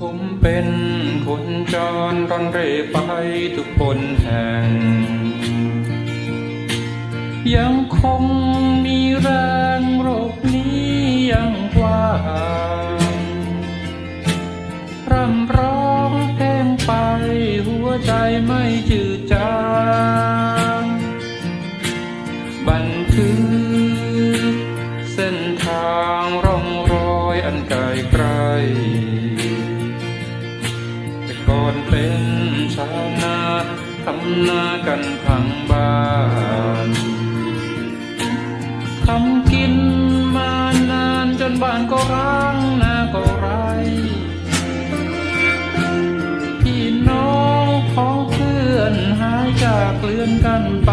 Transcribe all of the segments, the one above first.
ผมเป็นคนจรร่อนเร่ไปทุกคนแห่ง ยังคงมีแรงโรคนี้ยังกว้างร่ำร้องเพลงไปหัวใจไม่จืดจาง เป็นชาวนาทำนากันพังบ้านทำกินมานานจนบ้านก็ร้างนาก็ไรพี่น้องของเพื่อนหายจากเลื่อนกันไป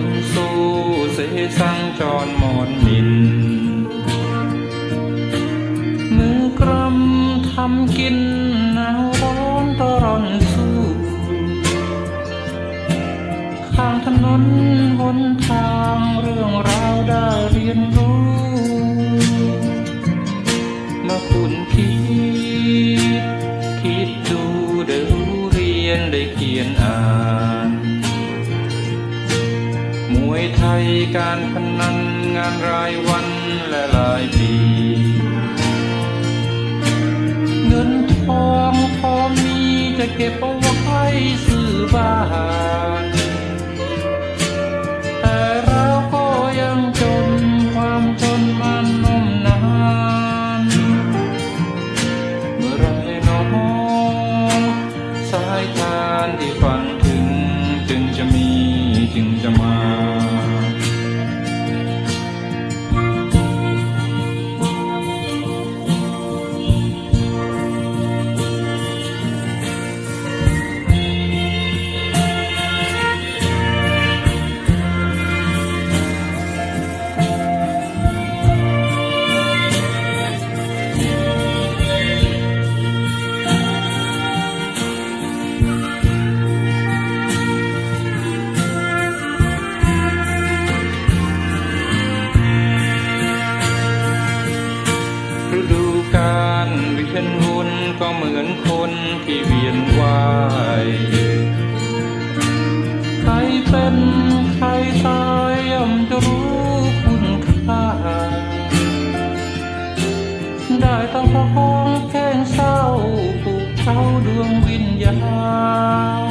นสู้เสสังจรมอนมิน มือกรำทำกินหนาวร้อนตร้อนสู้ ข้างถนนหนทางเรื่องราวได้เรียนรู้ มาคุณคิด คิดดูได้รู้เรียนได้เขียนอ่าน วยไทยการพนันงานรายวันและรายปี วนก็เหมือนคนที่เวียนว่ายใครเป็นใครตายย่อมจะรู้คุณค่า ได้ต้องพระคองแก้งเศร้าปลุกเขาดวงวิญญาณ